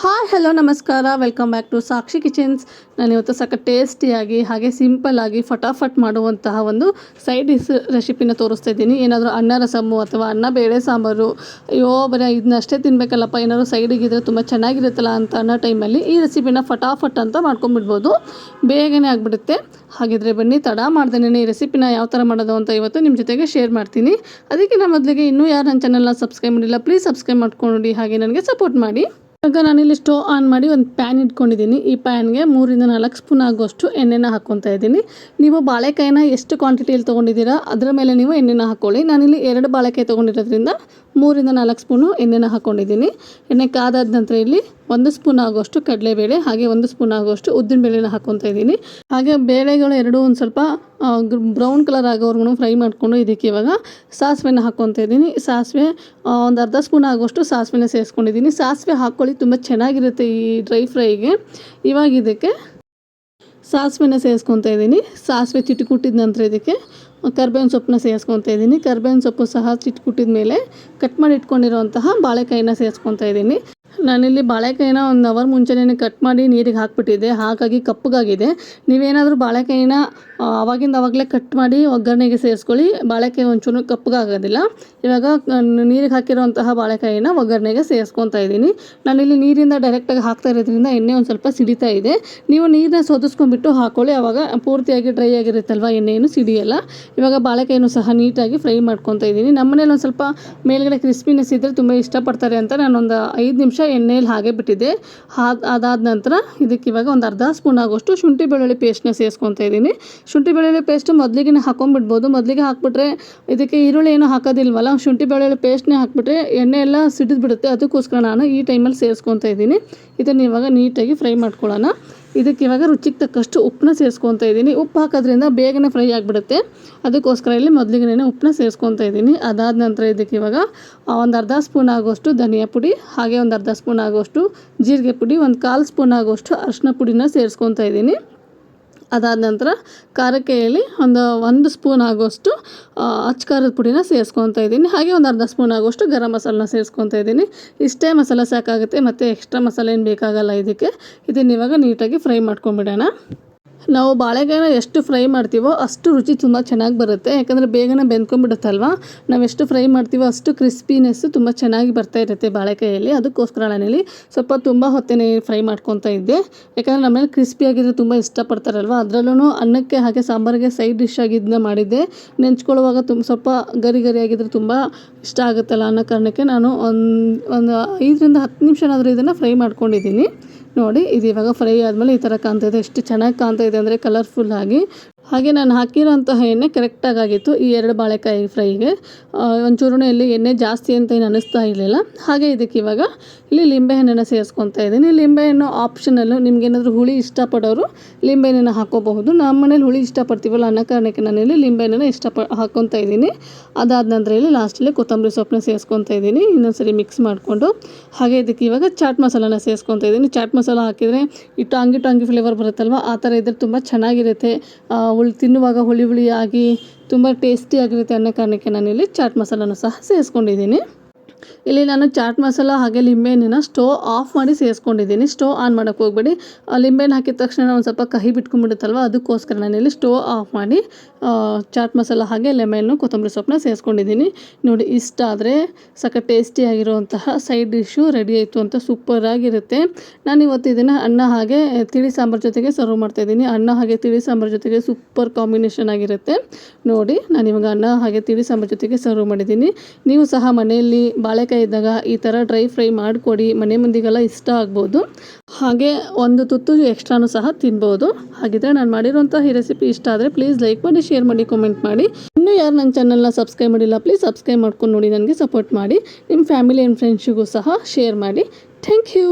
Hi hello ನಮಸ್ಕಾರ. Welcome back to Sakshi kitchens ನಾನು ಇವತ್ತು ಸಕ್ಕ ಟೇಸ್ಟಿಯಾಗಿ ಹಾಗೆ ಸಿಂಪಲ್ ಆಗಿ, ಫಟಾಫಟ್ ಮಾಡುವಂತಹ ಒಂದು ಸೈಡ್ ಡಿಸ್ ರೆಸಿಪಿನ ತೋರಿಸ್ತಾ ಇದ್ದೀನಿ. ಏನಾದರೂ ಅನ್ನ ರಸಮು ಅಥವಾ ಅನ್ನ ಬೇಳೆ ಸಾಂಬಾರು, ಅಯ್ಯೋ, ಬರೀ ಇದನ್ನಷ್ಟೇ ತಿನ್ನಬೇಕಲ್ಲಪ್ಪ ಏನಾದರೂ ಸೈಡಿಗಿದ್ರೆ ತುಂಬ ಚೆನ್ನಾಗಿರುತ್ತಲ್ಲ ಅಂತ ಅನ್ನೋ ಟೈಮಲ್ಲಿ ಈ ರೆಸಿಪಿನ ಫಟಾಫಟ್ ಅಂತ ಮಾಡ್ಕೊಂಬಿಡ್ಬೋದು ಬೇಗನೆ ಆಗಿಬಿಡುತ್ತೆ. ಹಾಗಿದ್ರೆ ಬನ್ನಿ, ತಡ ಮಾಡ್ದೇನೆ ಈ ರೆಸಿಪಿನ ಯಾವ ಥರ ಮಾಡೋದು ಅಂತ ಇವತ್ತು ನಿಮ್ಮ ಜೊತೆಗೆ ಶೇರ್ ಮಾಡ್ತೀನಿ. ಅದಕ್ಕೆ ನಾನು ಮೊದಲಿಗೆ ಇನ್ನೂ ಯಾರು ನನ್ನ ಚಾನಲ್ನ ಸಬ್ಸ್ಕ್ರೈಬ್ ಮಾಡಿಲ್ಲ ಪ್ಲೀಸ್ ಸಬ್ಸ್ಕ್ರೈಬ್ ಮಾಡ್ಕೊಂಡು ಹಾಗೆ ನನಗೆ ಸಪೋರ್ಟ್ ಮಾಡಿ. ಇವಾಗ ನಾನಿಲ್ಲಿ ಸ್ಟವ್ ಆನ್ ಮಾಡಿ ಒಂದು ಪ್ಯಾನ್ ಇಟ್ಕೊಂಡಿದ್ದೀನಿ. ಈ ಪ್ಯಾನ್ಗೆ ಮೂರಿಂದ ನಾಲ್ಕು ಸ್ಪೂನ್ ಆಗುವಷ್ಟು ಎಣ್ಣೆನ ಹಾಕ್ಕೊತಾ ಇದ್ದೀನಿ. ನೀವು ಬಾಳೆಕಾಯಿನ ಎಷ್ಟು ಕ್ವಾಂಟಿಟಿಯಲ್ಲಿ ತೊಗೊಂಡಿದ್ದೀರಾ, ಅದರ ಮೇಲೆ ನೀವು ಎಣ್ಣೆನ ಹಾಕ್ಕೊಳ್ಳಿ ನಾನಿಲ್ಲಿ ಎರಡು ಬಾಳೆಕಾಯಿ ತೊಗೊಂಡಿರೋದ್ರಿಂದ ಮೂರಿಂದ ನಾಲ್ಕು ಸ್ಪೂನು ಎಣ್ಣೆನ ಹಾಕ್ಕೊಂಡಿದ್ದೀನಿ ಎಣ್ಣೆ ಕಾದಾದ ನಂತರ ಇಲ್ಲಿ ಒಂದು ಸ್ಪೂನ್ ಆಗುವಷ್ಟು ಕಡಲೆಬೇಳೆ, ಹಾಗೆ ಒಂದು ಸ್ಪೂನ್ ಆಗುವಷ್ಟು ಉದ್ದಿನ ಬೇಳೆನ ಹಾಕ್ಕೊತಾ ಇದ್ದೀನಿ. ಹಾಗೆ ಬೇಳೆಗಳು ಎರಡೂ ಒಂದು ಸ್ವಲ್ಪ ಬ್ರೌನ್ ಕಲರ್ ಆಗೋವರೆಗೂ ಫ್ರೈ ಮಾಡಿಕೊಂಡು ಇದಕ್ಕೆ ಇವಾಗ ಸಾಸಿವೆನ ಹಾಕ್ಕೊತಾ ಇದ್ದೀನಿ. ಸಾಸಿವೆ ಒಂದು ಅರ್ಧ ಸ್ಪೂನ್ ಆಗುವಷ್ಟು ಸಾಸಿವೆನ ಸೇರಿಸ್ಕೊಂಡಿದ್ದೀನಿ. ಸಾಸಿವೆ ಹಾಕ್ಕೊಳ್ಳಿ ತುಂಬ ಚೆನ್ನಾಗಿರುತ್ತೆ ಈ ಡ್ರೈ ಫ್ರೈಗೆ. ಇವಾಗ ಇದಕ್ಕೆ ಸಾಸಿವೆನ ಸೇರಿಸ್ಕೊತಾ ಇದ್ದೀನಿ. ಸಾಸಿವೆ ಚಿಟುಕುಟ್ಟಿದ ನಂತರ ಇದಕ್ಕೆ ಕರ್ಬೇವಿನ ಸೊಪ್ಪನ್ನ ಸೇರಿಸ್ಕೊತಾ ಇದ್ದೀನಿ. ಕರ್ಬೇವಿನ ಸೊಪ್ಪು ಸಹ ಚಿಟ್ಕುಟ್ಟಿದ ಮೇಲೆ ಕಟ್ ಮಾಡಿ ಇಟ್ಕೊಂಡಿರುವಂತಹ ಬಾಳೆಕಾಯಿನ ಸೇರಿಸ್ಕೊತಾ ಇದ್ದೀನಿ. ನಾನಿಲ್ಲಿ ಬಾಳೆಕಾಯಿನ ಒಂದು ಅವರ್ ಮುಂಚೆನೇ ಕಟ್ ಮಾಡಿ ನೀರಿಗೆ ಹಾಕಿಬಿಟ್ಟಿದ್ದೆ. ಹಾಗಾಗಿ ಕಪ್ಪಗಾಗಿದೆ. ನೀವೇನಾದರೂ ಬಾಳೆಕಾಯಿನ ಅವಾಗಿಂದ ಅವಾಗಲೇ ಕಟ್ ಮಾಡಿ ಒಗ್ಗರಣೆಗೆ ಸೇರಿಸ್ಕೊಳ್ಳಿ. ಬಾಳೆಕಾಯಿ ಒಂಚೂರು ಕಪ್ಪಗಾಗೋದಿಲ್ಲ. ಇವಾಗ ನೀರಿಗೆ ಹಾಕಿರೋಂತಹ ಬಾಳೆಕಾಯಿನ ಒಗ್ಗರಣೆಗೆ ಸೇರಿಸ್ಕೊತಾ ಇದ್ದೀನಿ. ನಾನಿಲ್ಲಿ ನೀರಿಂದ ಡೈರೆಕ್ಟಾಗಿ ಹಾಕ್ತಾ ಇರೋದ್ರಿಂದ ಎಣ್ಣೆ ಒಂದು ಸ್ವಲ್ಪ ಸಿಡಿತಾ ಇದೆ. ನೀವು ನೀರನ್ನ ಸೋದಿಸ್ಕೊಂಡ್ಬಿಟ್ಟು ಹಾಕ್ಕೊಳ್ಳಿ ಆವಾಗ ಪೂರ್ತಿಯಾಗಿ ಡ್ರೈ ಆಗಿರುತ್ತಲ್ವ? ಎಣ್ಣೆಯನ್ನು ಸಿಡಿಯಲ್ಲ. ಇವಾಗ ಬಾಳೆಕಾಯಿನೂ ಸಹ ನೀಟಾಗಿ ಫ್ರೈ ಮಾಡ್ಕೊತಾ ಇದ್ದೀನಿ. ನಮ್ಮನೇಲಿ ಒಂದು ಸ್ವಲ್ಪ ಮೇಲ್ಗಡೆ ಕ್ರಿಸ್ಪಿನೆಸ್ ಇದ್ದರೆ ತುಂಬ ಇಷ್ಟಪಡ್ತಾರೆ ಅಂತ ನಾನೊಂದು ಐದು ನಿಮಿಷ ಎಣ್ಣೆಯಲ್ಲಿ ಹಾಗೆ ಬಿಟ್ಟಿದ್ದೆ ಅದಾದ ನಂತರ ಇದಕ್ಕೆ ಇವಾಗ ಒಂದು ಅರ್ಧ ಸ್ಪೂನ್ ಆಗೋಷ್ಟು ಶುಂಠಿ ಬೆಳ್ಳುಳ್ಳಿ ಪೇಸ್ಟ್ನ ಸೇರಿಸ್ಕೊತಾ ಇದ್ದೀನಿ. ಶುಂಠಿ ಬೆಳ್ಳುಳ್ಳಿ ಪೇಸ್ಟ್ ಮೊದಲಿಗೆ ಹಾಕೊಂಡ್ಬಿಡ್ಬೋದು ಮೊದಲಿಗೆ ಹಾಕ್ಬಿಟ್ರೆ ಇದಕ್ಕೆ ಈರುಳ್ಳಿ ಏನೂ ಹಾಕೋದಿಲ್ವಲ್ಲ, ಶುಂಠಿ ಬೆಳ್ಳುಳ್ಳಿ ಪೇಸ್ಟ್ನೇ ಹಾಕ್ಬಿಟ್ರೆ ಎಣ್ಣೆ ಎಲ್ಲ ಸಿಡಿದು ಬಿಡುತ್ತೆ ಅದಕ್ಕೋಸ್ಕರ ನಾನು ಈ ಟೈಮಲ್ಲಿ ಸೇರಿಸ್ಕೊತಾ ಇದ್ದೀನಿ. ಇದನ್ನು ಇವಾಗ ನೀಟಾಗಿ ಫ್ರೈ ಮಾಡ್ಕೊಳ್ಳೋಣ. ಇದಕ್ಕೆ ಇವಾಗ ರುಚಿಗೆ ತಕ್ಕಷ್ಟು ಉಪ್ಪನ್ನ ಸೇರಿಸ್ಕೊತಾ ಇದ್ದೀನಿ. ಉಪ್ಪು ಹಾಕೋದ್ರಿಂದ ಬೇಗನೆ ಫ್ರೈ ಆಗಿಬಿಡುತ್ತೆ. ಅದಕ್ಕೋಸ್ಕರ ಇಲ್ಲಿ ಮೊದಲಿಗೆ ಉಪ್ಪನ್ನ ಸೇರಿಸ್ಕೊತಾ ಇದ್ದೀನಿ. ಅದಾದ ನಂತರ ಇದಕ್ಕೆ ಇವಾಗ ಒಂದು ಅರ್ಧ ಸ್ಪೂನ್ ಆಗೋಷ್ಟು ಧನಿಯಾ ಪುಡಿ, ಹಾಗೆ ಒಂದು ಅರ್ಧ ಸ್ಪೂನ್ ಆಗೋಷ್ಟು ಜೀರಿಗೆ ಪುಡಿ, ಒಂದು ಕಾಲು ಸ್ಪೂನ್ ಆಗೋಷ್ಟು ಅರಿಶಿನ ಪುಡಿನ ಸೇರಿಸ್ಕೊತಾ ಇದ್ದೀನಿ. ಅದಾದ ನಂತರ ಖಾರಕ್ಕೆ ಹೇಳಿ ಒಂದು ಒಂದು ಸ್ಪೂನ್ ಆಗೋಷ್ಟು ಅಚ್ಚ ಖಾರದ ಪುಡಿನ ಸೇರಿಸ್ಕೊತಾ ಇದ್ದೀನಿ. ಹಾಗೆ ಒಂದು ಅರ್ಧ ಸ್ಪೂನ್ ಆಗೋಷ್ಟು ಗರಂ ಮಸಾಲನ ಸೇರಿಸ್ಕೊತಾ ಇದ್ದೀನಿ. ಇಷ್ಟೇ ಮಸಾಲ ಸಾಕಾಗುತ್ತೆ, ಮತ್ತು ಎಕ್ಸ್ಟ್ರಾ ಮಸಾಲೆ ಏನು ಬೇಕಾಗಲ್ಲ ಇದಕ್ಕೆ. ಇದನ್ನ ಇವಾಗ ನೀಟಾಗಿ ಫ್ರೈ ಮಾಡ್ಕೊಂಬಿಡೋಣ ನಾವು ಬಾಳೆಕಾಯಿನ ಎಷ್ಟು ಫ್ರೈ ಮಾಡ್ತೀವೋ ಅಷ್ಟು ರುಚಿ ತುಂಬ ಚೆನ್ನಾಗಿ ಬರುತ್ತೆ. ಯಾಕಂದರೆ ಬೇಗನೆ ಬೆಂದ್ಕೊಂಡ್ಬಿಡುತ್ತಲ್ವ? ನಾವು ಎಷ್ಟು ಫ್ರೈ ಮಾಡ್ತೀವೋ ಅಷ್ಟು ಕ್ರಿಸ್ಪಿನೆಸ್ಸು ತುಂಬ ಚೆನ್ನಾಗಿ ಬರ್ತಾ ಇರುತ್ತೆ ಬಾಳೆಕಾಯಲ್ಲಿ ಅದಕ್ಕೋಸ್ಕರ ನಾನಿಲ್ಲಿ ಸ್ವಲ್ಪ ತುಂಬ ಹೊತ್ತೇನೆ ಫ್ರೈ ಮಾಡ್ಕೊತಾ ಇದ್ದೆ. ಯಾಕಂದರೆ ನಮ್ಮಲ್ಲಿ ಕ್ರಿಸ್ಪಿಯಾಗಿದ್ರೆ ತುಂಬ ಇಷ್ಟಪಡ್ತಾರಲ್ವ? ಅದರಲ್ಲೂ ಅನ್ನಕ್ಕೆ ಹಾಗೆ ಸಾಂಬಾರಿಗೆ ಸೈಡ್ ಡಿಶ್ ಆಗಿ ಇದನ್ನ ಮಾಡಿದ್ದೆ. ನೆಂಚ್ಕೊಳ್ಳುವಾಗ ತುಂಬ ಸ್ವಲ್ಪ ಗರಿ ಗರಿ ಆಗಿದ್ರೆ ತುಂಬ ಇಷ್ಟ ಆಗುತ್ತಲ್ಲ ಅನ್ನೋ ಕಾರಣಕ್ಕೆ ನಾನು ಒಂದು ಒಂದು ಐದರಿಂದ ಹತ್ತು ನಿಮಿಷನಾದರೂ ಇದನ್ನು ಫ್ರೈ ಮಾಡ್ಕೊಂಡಿದ್ದೀನಿ. ನೋಡಿ, ಇದು ಇವಾಗ ಫ್ರೈ ಆದಮೇಲೆ ಈ ಥರ ಕಾಣ್ತಾ ಇದೆ. ಎಷ್ಟು ಚೆನ್ನಾಗಿ ಕಾಣ್ತಾ ಇದೆ ಅಂದರೆ ಕಲರ್ಫುಲ್ ಆಗಿ. ಹಾಗೆ ನಾನು ಹಾಕಿರೋಂತಹ ಎಣ್ಣೆ ಕರೆಕ್ಟಾಗಿ ಆಗಿತ್ತು ಈ ಎರಡು ಬಾಳೆಕಾಯಿ ಫ್ರೈಗೆ ಒಂಚೂರು ಇಲ್ಲಿ ಎಣ್ಣೆ ಜಾಸ್ತಿ ಅಂತ ಏನು ಅನ್ನಿಸ್ತಾ ಇರಲಿಲ್ಲ. ಹಾಗೆ ಇದಕ್ಕೆ ಇವಾಗ ಇಲ್ಲಿ ಲಿಂಬೆಹಣ್ಣನ್ನು ಸೇರಿಸ್ಕೊತಾ ಇದ್ದೀನಿ. ಲಿಂಬೆಹಣ್ಣು ಆಪ್ಷನಲ್ಲು ನಿಮಗೇನಾದರೂ ಹುಳಿ ಇಷ್ಟಪಡೋರು ಲಿಂಬೆಹಣ್ಣನ್ನು ಹಾಕೋಬಹುದು. ನಮ್ಮ ಮನೇಲಿ ಹುಳಿ ಇಷ್ಟಪಡ್ತೀವಲ್ಲ ಅನ್ನೋ ಕಾರಣಕ್ಕೆ ನಾನಿಲ್ಲಿ ಲಿಂಬೆಹಣ್ಣನ್ನು ಇಷ್ಟಪ ಹಾಕ್ಕೊತಾ ಇದ್ದೀನಿ. ಅದಾದ ನಂತರ ಇಲ್ಲಿ ಲಾಸ್ಟಲ್ಲಿ ಕೊತ್ತಂಬರಿ ಸೊಪ್ಪನ್ನ ಸೇರಿಸ್ಕೊತಾ ಇದ್ದೀನಿ. ಇನ್ನೊಂದ್ಸರಿ ಮಿಕ್ಸ್ ಮಾಡಿಕೊಂಡು ಹಾಗೆ ಇದಕ್ಕೆ ಇವಾಗ ಚಾಟ್ ಮಸಾಲಾನ ಸೇರಿಸ್ಕೊತಾ ಇದ್ದೀನಿ. ಚಾಟ್ ಮಸಾಲ ಹಾಕಿದರೆ ಈ ಟಾಂಗಿ ಟಾಂಗಿ ಫ್ಲೇವರ್ ಬರುತ್ತಲ್ವ? ಆ ಥರ ಇದ್ರೆ ತುಂಬ ಚೆನ್ನಾಗಿರುತ್ತೆ. ಹುಳಿ ತಿನ್ನುವಾಗ ಹುಳಿ ಹುಳಿಯಾಗಿ ತುಂಬ ಟೇಸ್ಟಿಯಾಗಿರುತ್ತೆ ಅನ್ನೋ ಕಾರಣಕ್ಕೆ ನಾನಿಲ್ಲಿ ಚಾಟ್ ಮಸಾಲನೂ ಸಹ ಸೇರಿಸ್ಕೊಂಡಿದ್ದೀನಿ. ಇಲ್ಲಿ ನಾನು ಚಾಟ್ ಮಸಾಲ ಹಾಗೆ ಲಿಂಬೆಹಣ್ಣನ್ನ ಸ್ಟೋವ್ ಆಫ್ ಮಾಡಿ ಸೇರಿಸ್ಕೊಂಡಿದ್ದೀನಿ. ಸ್ಟೋವ್ ಆನ್ ಮಾಡೋಕ್ಕೆ ಹೋಗ್ಬೇಡಿ. ಲಿಂಬೆಹಣ್ಣು ಹಾಕಿದ ತಕ್ಷಣ ಒಂದು ಸ್ವಲ್ಪ ಕಹಿ ಬಿಟ್ಕೊಂಡ್ಬಿಡುತ್ತಲ್ವ, ಅದಕ್ಕೋಸ್ಕರ ನಾನು ಇಲ್ಲಿ ಸ್ಟೋವ್ ಆಫ್ ಮಾಡಿ ಚಾಟ್ ಮಸಾಲ ಹಾಗೆ ಲೆಮನ್ನು ಕೊತ್ತಂಬರಿ ಸೊಪ್ಪನ್ನ ಸೇರಿಸ್ಕೊಂಡಿದ್ದೀನಿ. ನೋಡಿ, ಇಷ್ಟ ಆದರೆ ಸಖತ್ ಟೇಸ್ಟಿಯಾಗಿರುವಂತಹ ಸೈಡ್ ಡಿಶ್ಶು ರೆಡಿ ಆಯಿತು ಅಂತ ಸೂಪರಾಗಿರುತ್ತೆ ನಾನು ಇವತ್ತು ಇದನ್ನು ಅನ್ನ ಹಾಗೆ, ತಿಳಿ ಸಾಂಬಾರ್ ಜೊತೆಗೆ ಸರ್ವ್ ಮಾಡ್ತಾಯಿದ್ದೀನಿ ಅನ್ನ ಹಾಗೆ ತಿಳಿ ಸಾಂಬಾರ್ ಜೊತೆಗೆ ಸೂಪರ್ ಕಾಂಬಿನೇಷನ್ ಆಗಿರುತ್ತೆ. ನೋಡಿ, ನಾನು ಇವಾಗ ಅನ್ನ ಹಾಗೆ ತಿಳಿ ಸಾಂಬಾರ್ ಜೊತೆಗೆ ಸರ್ವ್ ಮಾಡಿದ್ದೀನಿ. ನೀವು ಸಹ ಮನೆಯಲ್ಲಿ ಬಾಳೆಕಾಯಿ ಇದ್ದಾಗ ಈ ಥರ ಡ್ರೈ ಫ್ರೈ ಮಾಡಿಕೊಡಿ, ಮನೆ ಮಂದಿಗೆಲ್ಲ ಇಷ್ಟ ಆಗ್ಬೋದು. ಹಾಗೆ ಒಂದು ತುತ್ತು ಎಕ್ಸ್ಟ್ರಾನು ಸಹ ತಿನ್ಬೋದು. ಹಾಗಿದ್ರೆ ನಾನು ಮಾಡಿರೋಂಥ ಈ ರೆಸಿಪಿ ಇಷ್ಟ ಆದರೆ ಪ್ಲೀಸ್ ಲೈಕ್ ಮಾಡಿ, ಶೇರ್ ಮಾಡಿ, ಕಮೆಂಟ್ ಮಾಡಿ. ಇನ್ನೂ ಯಾರು ನನ್ನ ಚಾನಲ್ನ ಸಬ್ಸ್ಕ್ರೈಬ್ ಮಾಡಿಲ್ಲ, ಪ್ಲೀಸ್ ಸಬ್ಸ್ಕ್ರೈಬ್ ಮಾಡ್ಕೊಂಡು ನೋಡಿ, ನನಗೆ ಸಪೋರ್ಟ್ ಮಾಡಿ. ನಿಮ್ಮ ಫ್ಯಾಮಿಲಿ ಆ್ಯಂಡ್ ಫ್ರೆಂಡ್ಸಿಗೂ ಸಹ ಶೇರ್ ಮಾಡಿ. Thank you.